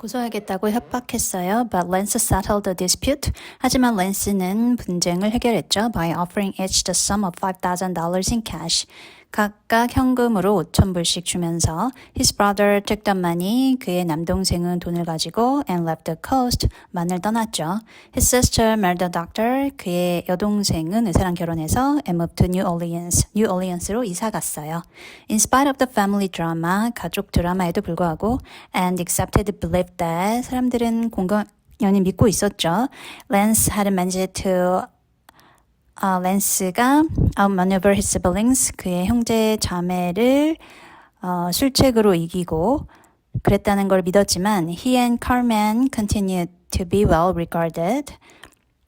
고소하겠다고 협박했어요. But Lance settled the dispute. 하지만 랜스는 분쟁을 해결했죠. By offering each the sum of $5,000 in cash. 각각 현금으로 5,000불씩 주면서 His brother took the money. 그의 남동생은 돈을 가지고 and left the coast. 만을 떠났죠. His sister married a doctor. 그의 여동생은 의사랑 결혼해서 and moved to New Orleans. New Orleans로 이사 갔어요. In spite of the family drama, 가족 드라마에도 불구하고 and accepted belief that 사람들은 공공연히 믿고 있었죠. Lance had managed to 어, 랜스가 outmaneuver his siblings 그의 형제 자매를 어, 술책으로 이기고 그랬다는 걸 믿었지만 he and Carmen continued to be well regarded.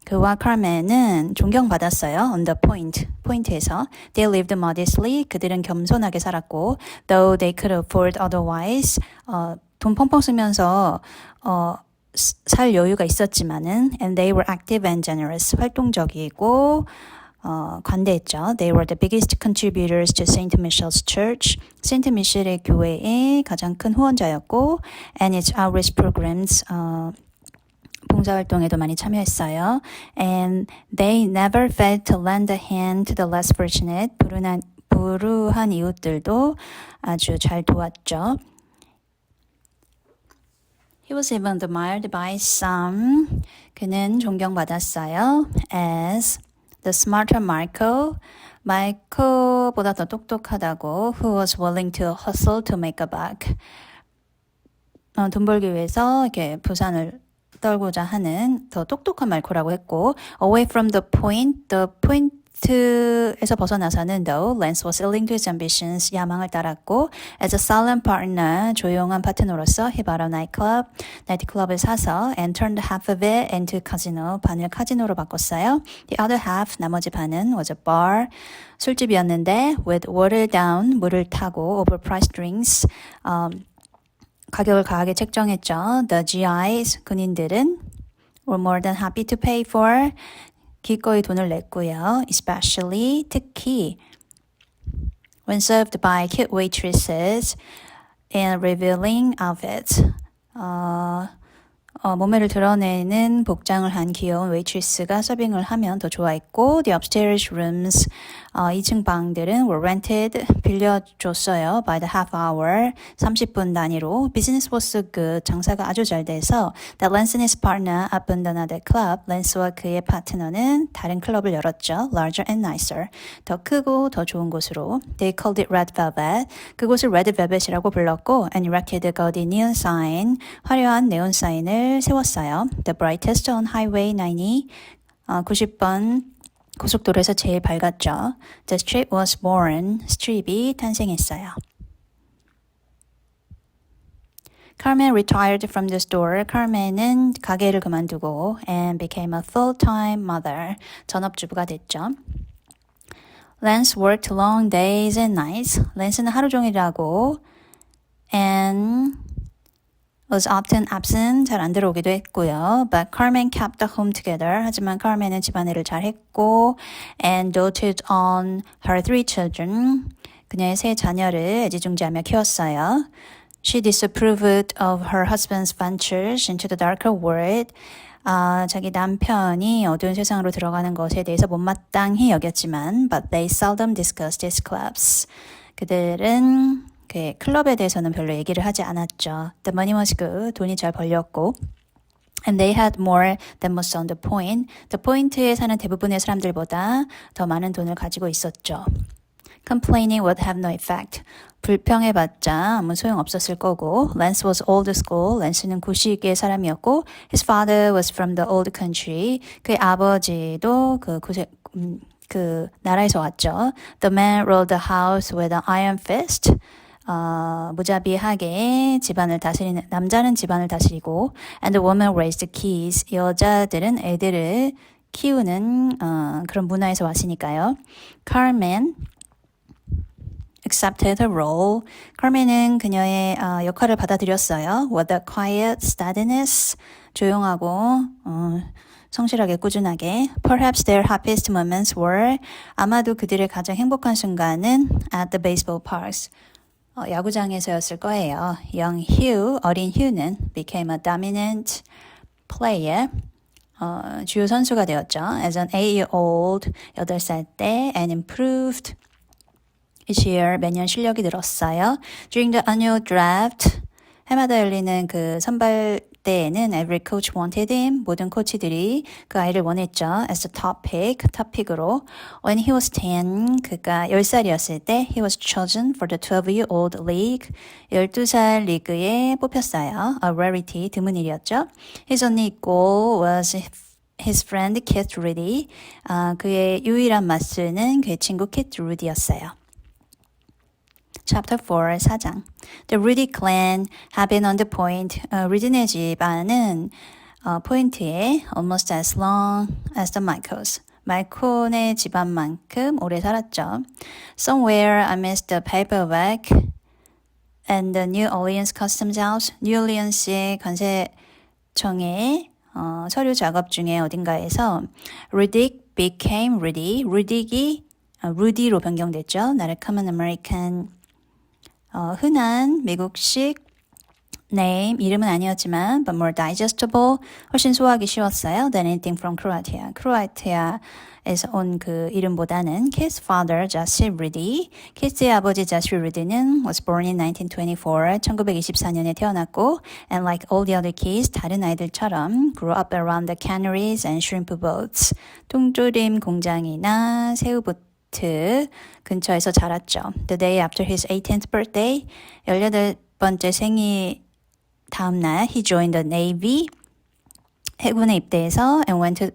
그와 카르멘은 존경받았어요. On the point, 포인트에서. They lived modestly. 그들은 겸손하게 살았고, though they could afford otherwise. 어, 돈 펑펑 쓰면서 어, 스- 살 여유가 있었지만은, and they were active and generous. 활동적이고 어, 관대했죠. They were the biggest contributors to Saint Michel's Church. 세인트 미셸의 교회의 가장 큰 후원자였고, and its outreach programs. 어, 봉사활동에도 많이 참여했어요. And they never failed to lend a hand to the less fortunate. 불운한, 불우한 이웃들도 아주 잘 도왔죠. He was even admired by some. 그는 존경받았어요. As the smarter Marco. 마이코보다 더 똑똑하다고. Who was willing to hustle to make a buck. 어, 돈 벌기 위해서 이렇게 부산을 떨고자 하는 더 똑똑한 말코라고 했고 away from the point, the point 에서 벗어나서는 though Lance was willing to his ambitions 야망을 따랐고 as a silent partner 조용한 파트너로서 he bought a nightclub 나이트클럽을 사서 and turned half of it into casino 반을 카지노로 바꿨어요 the other half 나머지 반은 was a bar 술집이었는데 with watered down 물을 타고 overpriced drinks um, 가격을 가하게 책정했죠. The GIs 군인들은 were more than happy to pay for 기꺼이 돈을 냈고요. Especially 특히 when served by cute waitresses in revealing outfits. 어, 어, 몸매를 드러내는 복장을 한 귀여운 웨이트리스가 서빙을 하면 더 좋아했고 the upstairs rooms 어, 2층 방들은 were rented 빌려줬어요 by the half hour 30분 단위로 business was good 장사가 아주 잘 돼서 that Lance and his partner opened another club 랜스와 그의 파트너는 다른 클럽을 열었죠 larger and nicer 더 크고 더 좋은 곳으로 they called it Red Velvet 그곳을 Red Velvet이라고 불렀고 and erected a gaudy neon sign 화려한 네온 사인을 세웠어요 the brightest on highway 90 어, 90번 고속도로에서 제일 밝았죠. The strip was born. 스트립이 탄생했어요. Carmen retired from the store. Carmen은 가게를 그만두고 and became a full-time mother. 전업주부가 됐죠. Lance worked long days and nights. 랜스는 하루 종일 일하고 and was often absent, 잘 안 들어오기도 했고요. But Carmen kept the home together. 하지만 카르멘은 집안일을 잘 했고 and doted on her three children. 그녀의 세 자녀를 애지중지하며 키웠어요. She disapproved of her husband's ventures into the darker world. 아, 자기 남편이 어두운 세상으로 들어가는 것에 대해서 못마땅히 여겼지만 but they seldom discussed his clubs. 그들은 그 클럽에 대해서는 별로 얘기를 하지 않았죠. The money was good. 돈이 잘 벌렸고. And they had more than most on the point. The point에 사는 대부분의 사람들보다 더 많은 돈을 가지고 있었죠. Complaining would have no effect. 불평해봤자 아무 소용 없었을 거고. Lance was old school. 랜스는 구식의 사람이었고. His father was from the old country. 그의 아버지도 그 구색 음, 그 나라에서 왔죠. The man ruled the house with an iron fist. 어, 무자비하게 집안을 다스리는 남자는 집안을 다스리고 and the woman raised keys 여자들은 애들을 키우는 어, 그런 문화에서 왔으니까요. Carmen accepted her role. 카르멘은 그녀의 어, 역할을 받아들였어요. With a quiet steadiness, 조용하고 어, 성실하게 꾸준하게. Perhaps their happiest moments were 아마도 그들의 가장 행복한 순간은 at the baseball parks. 어, 야구장에서였을 거예요. Young Hugh, 어린 휴는 became a dominant player. 어, 주요 선수가 되었죠. As an eight-year-old, 8살 때, and improved each year, 매년 실력이 늘었어요. During the annual draft, 해마다 열리는 그 선발 때에는 every coach wanted him. 모든 코치들이 그 아이를 원했죠. As the top pick, top pick으로. When he was 10, 그가 10살이었을 때 he was chosen for the 12-year-old league. 12살 리그에 뽑혔어요. A rarity, 드문 일이었죠. His only goal was his friend Keith Rudy. 아, 그의 유일한 맞수는 그의 친구 Keith Rudy였어요. Chapter 4, 4장. The Rudy clan have been on the point. 어, 루디네 집안은 어, 포인트에 almost as long as the Michaels. 마이콘의 집안만큼 오래 살았죠. Somewhere amidst the paperwork and the New Orleans Customs House, New Orleans의 관세청의 어, 서류 작업 중에 어딘가에서 Riddick became Rudy. 어, 루디로 변경됐죠. 나를 common American 어, 흔한 미국식 name 이름은 아니었지만 but more digestible 훨씬 소화하기 쉬웠어요 than anything from Croatia. 크로아티아에서 온 그 이름보다는 Kid's father Jesse Rudy. 키스의 아버지 Jesse Rudy는 was born in 1924. 1924년에 태어났고 and like all the other kids 다른 아이들처럼 grew up around the canneries and shrimp boats. 통조림 공장이나 새우 보트 트 근처에서 자랐죠. The day after his 18th birthday, 18번째 생일 다음 날, he joined the Navy, 해군에 입대해서 and went to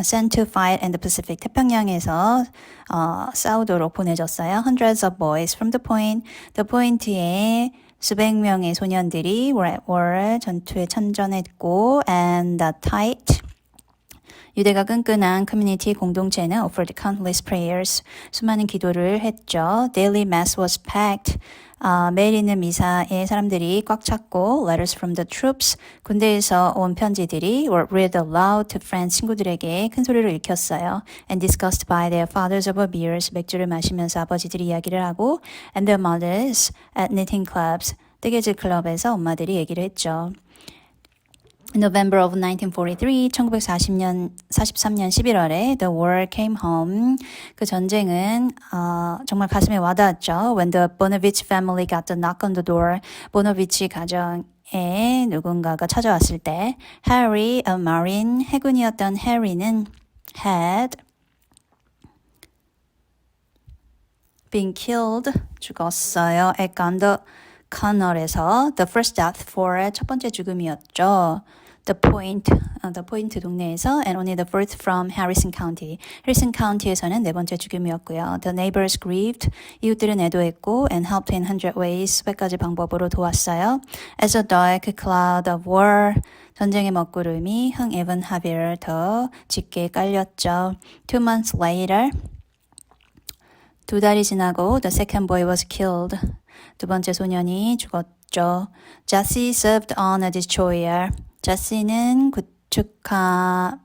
sent to fight in the Pacific 태평양에서 어, 싸우도록 보내졌어요. Hundreds of boys from the point, the point에 수백 명의 소년들이 were war 전투에 참전했고 and the tight 유대가 끈끈한 커뮤니티 공동체는 offered countless prayers. 수많은 기도를 했죠. Daily mass was packed. 아, 매일 있는 미사에 사람들이 꽉 찼고 letters from the troops 군대에서 온 편지들이 were read aloud to friends 친구들에게 큰 소리로 읽혔어요. and discussed by their fathers over beers 맥주를 마시면서 아버지들이 이야기를 하고 and their mothers at knitting clubs 뜨개질 클럽에서 엄마들이 얘기를 했죠. November of 1943, 1940년 43년 11월에 The War Came Home. 그 전쟁은 어, 정말 가슴에 와닿았죠. When the Bonovich family got the knock on the door, 보노비치 가정에 누군가가 찾아왔을 때, Harry, a Marine, 해군이었던 해리는 had been killed, 죽었어요. at Gondo Connell에서 the first death for 첫 번째 죽음이었죠. The Point, uh, The Point 동네에서 and only the fourth from Harrison County. Harrison County에서는 네 번째 죽음이었고요. The neighbors grieved. 이웃들은 애도했고 and helped in hundred ways. 수백 가지 방법으로 도왔어요. As a dark cloud of war. 전쟁의 먹구름이 흥 에반 하비를 더 짙게 깔렸죠. Two months later. 두 달이 지나고 the second boy was killed. 두 번째 소년이 죽었죠. Jesse served on a destroyer. 자시는 구축함에서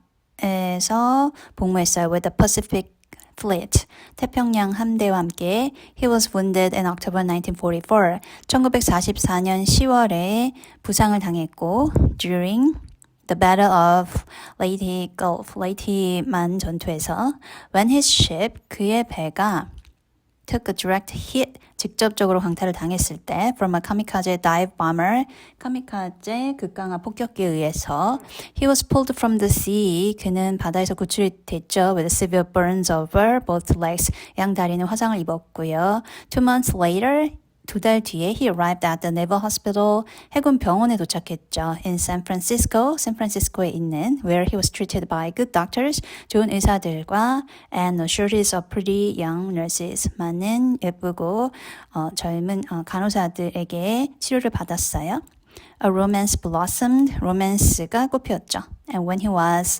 복무했어요. With the Pacific Fleet, 태평양 함대와 함께 he was wounded in October 1944. 1944년 10월에 부상을 당했고 during the Battle of Leyte Gulf, 레이티만 전투에서 when his ship, 그의 배가 took a direct hit 직접적으로 강타를 당했을 때 from a kamikaze dive bomber 카미카제 극강화 폭격기에 의해서 he was pulled from the sea 그는 바다에서 구출이 됐죠 with severe burns over both legs 양 다리는 화상을 입었고요 two months later 두 달 뒤에 he arrived at the Naval Hospital 해군 병원에 도착했죠. In San Francisco, 샌프란시스코에 있는 where he was treated by good doctors, 좋은 의사들과 and a shortage of pretty young nurses, 많은 예쁘고 어, 젊은 어, 간호사들에게 치료를 받았어요. A romance blossomed, 로맨스가 꽃피었죠. And when he was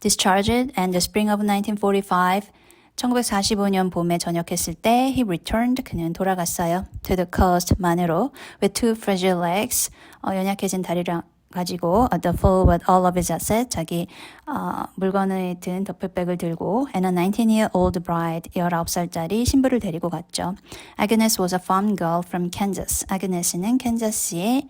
discharged in the spring of 1945, 1945년 봄에 전역했을 때 he returned 그는 돌아갔어요. to the coast 만으로 with two fragile legs 어, 연약해진 다리랑 가지고 a duffel with all of his assets 자기 어, 물건을 든 더플백을 들고 and a 19-year-old bride 19살짜리 신부를 데리고 갔죠. Agnes was a farm girl from Kansas. 아그네스는 캔자스의